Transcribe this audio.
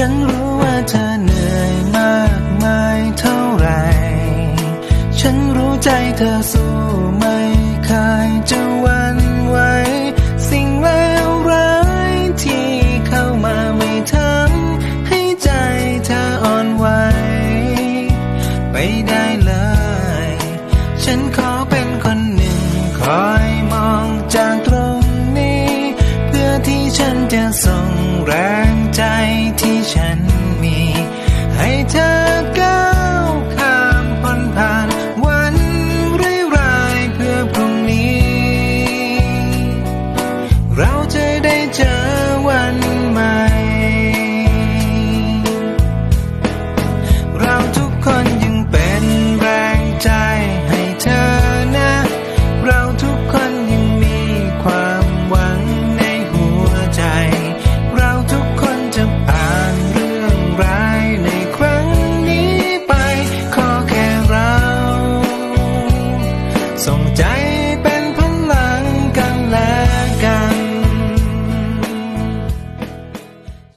ฉันรู้ว่าเธอเหนื่อยมากมายเท่าไร ฉันรู้ใจเธอสู้ไม่เคยจะวันไหว สิ่งเลวร้ายที่เข้ามาไม่ทำให้ใจเธออ่อนไหว ไปได้เลย ฉันขอเป็นคนหนึ่งคอยมองจากตรงนี้ เพื่อที่ฉันจะส่งแรง 天下 ส่งใจ